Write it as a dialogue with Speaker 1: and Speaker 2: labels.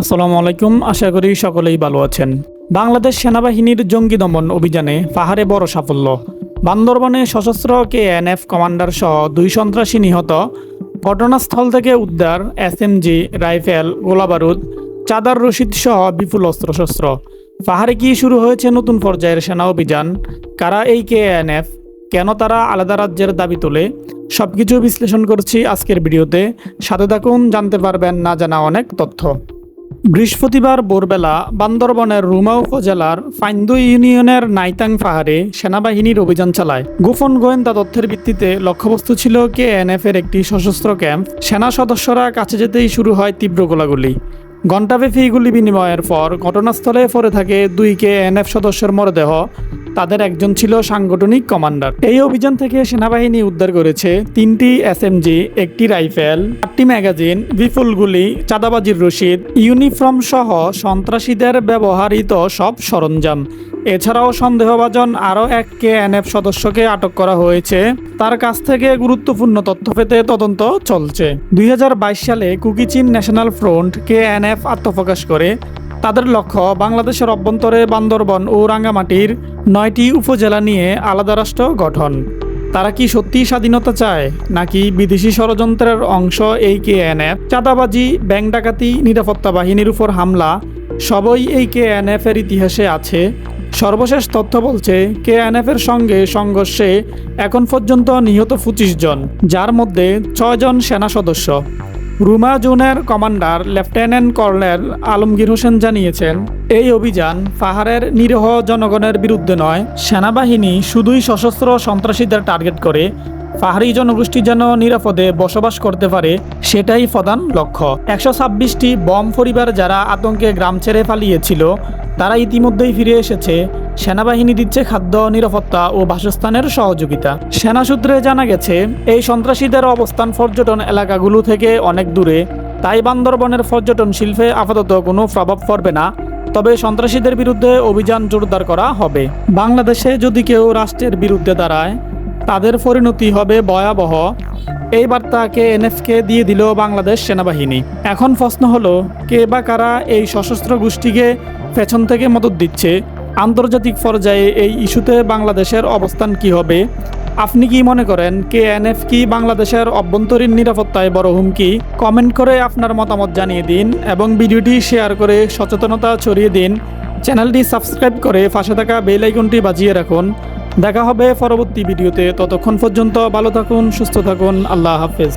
Speaker 1: আসসালামু আলাইকুম, আশা করি সকলেই ভালো আছেন। বাংলাদেশ সেনাবাহিনীর জঙ্গি দমন অভিযানে পাহাড়ে বড় সাফল্য। বান্দরবনে সশস্ত্র কেএনএফ কমান্ডার সহ দুই সন্ত্রাসী নিহত। ঘটনাস্থল থেকে উদ্ধার এসএমজি রাইফেল, গোলাবারুদ, চাঁদার রশিদ সহ বিপুল অস্ত্রশস্ত্র। পাহাড়ে কি শুরু হয়েছে নতুন পর্যায়ের সেনা অভিযান? কারা এই কেএনএফ? কেন তারা আলাদা রাজ্যের দাবি তোলে? সবকিছু বিশ্লেষণ করছি আজকের ভিডিওতে। সাথে থাকুন, জানতে পারবেন না জানা অনেক তথ্য। বৃহস্পতিবার ভোরবেলা বান্দরবনের রুমা উপজেলার ফাইন্দু ইউনিয়নের নাইতাং পাহাড়ে সেনাবাহিনীর অভিযান চালায়। গোপন গোয়েন্দা তথ্যের ভিত্তিতে লক্ষ্যবস্তু ছিল কে এর একটি সশস্ত্র ক্যাম্প। সেনা সদস্যরা কাছে যেতেই শুরু হয় তীব্র গোলাগুলি। ঘণ্টাব্যাপী গুলি বিনিময়ের পর ঘটনাস্থলে পড়ে থাকে দুই কে এনএফ সদস্যের মরদেহ। তাদের একজন ছিল সাংগঠনিক কমান্ডার। এই অভিযান থেকে সেনাবাহিনী উদ্ধার করেছে তিনটি এসএমজি একটি রাইফেল, আটটি ম্যাগাজিন, বিপুল গুলি, চাঁদাবাজির রশিদ, ইউনিফর্ম সহ সন্ত্রাসীদের ব্যবহৃত সব সরঞ্জাম। এছাড়াও সন্দেহভাজন আরও এক কে এনএফ সদস্যকে আটক করা হয়েছে। তার কাছ থেকে গুরুত্বপূর্ণ তথ্য পেতে তদন্ত চলছে। দুই হাজার বাইশ সালে Kuki Chin national front K NF আত্মপ্রকাশ করে। তাদের লক্ষ্য বাংলাদেশের অভ্যন্তরে বান্দরবন ও রাঙ্গামাটির নয়টি উপজেলা নিয়ে আলাদা রাষ্ট্র গঠন। তারা কি সত্যিই স্বাধীনতা চায়, নাকি বিদেশি ষড়যন্ত্রের অংশ এই কেএনএফ চাঁদাবাজি, ব্যাংক ডাকাতি, নিরাপত্তা বাহিনীর উপর হামলা, সবই এই কেএনএফ এর ইতিহাসে আছে? সর্বশেষ তথ্য বলছে কেএনএফ এর সঙ্গে সংঘর্ষে এখন পর্যন্ত নিহত পঁচিশ জন, যার মধ্যে ছয়জন সেনা সদস্য। রুমা জোনের commander lieutenant colonel Alamgir Hossain জানিয়েছেন, এই অভিযান পাহাড়ের নিরীহ জনগণের বিরুদ্ধে নয়। সেনাবাহিনী শুধুই সশস্ত্র সন্ত্রাসীদের টার্গেট করে। পাহাড়ি জনগোষ্ঠী যেন নিরাপদে বসবাস করতে পারে, সেটাই প্রধান লক্ষ্য। একশো ছাব্বিশটি বম পরিবার যারা আতঙ্কে গ্রাম ছেড়ে পালিয়েছিল, তারা ইতিমধ্যেই ফিরে এসেছে। সেনাবাহিনী দিচ্ছে খাদ্য, নিরাপত্তা ও বাসস্থানের সহযোগিতা। সেনা সূত্রে জানা গেছে, এই সন্ত্রাসীদের অবস্থান পর্যটন এলাকাগুলো থেকে অনেক দূরে। তাই বান্দরবনের পর্যটন শিল্পে আপাতত কোনো প্রভাব পড়বে না, তবে সন্ত্রাসীদের বিরুদ্ধে অভিযান জোরদার করা হবে। বাংলাদেশে যদি কেউ রাষ্ট্রের বিরুদ্ধে দাঁড়ায়, তাদের পরিণতি হবে ভয়াবহ। এই বার্তাকে এনএফকে দিয়ে দিল বাংলাদেশ সেনাবাহিনী। এখন প্রশ্ন হলো, কে বা কারা এই সশস্ত্র গোষ্ঠীকে পেছন থেকে মদত দিচ্ছে? আন্তর্জাতিক পর্যায়ে এই ইস্যুতে বাংলাদেশের অবস্থান কি হবে? আপনি কি মনে করেন কে এনএফ কি বাংলাদেশের অভ্যন্তরীণ নিরাপত্তায় বড় হুমকি? কমেন্ট করে আপনার মতামত জানিয়ে দিন এবং ভিডিওটি শেয়ার করে সচেতনতা ছড়িয়ে দিন। চ্যানেলটি সাবস্ক্রাইব করে পাশে থাকা বেল আইকনটি বাজিয়ে রাখুন। দেখা হবে পরবর্তী ভিডিওতে। ততক্ষণ পর্যন্ত ভালো থাকুন, সুস্থ থাকুন। আল্লাহ হাফেজ।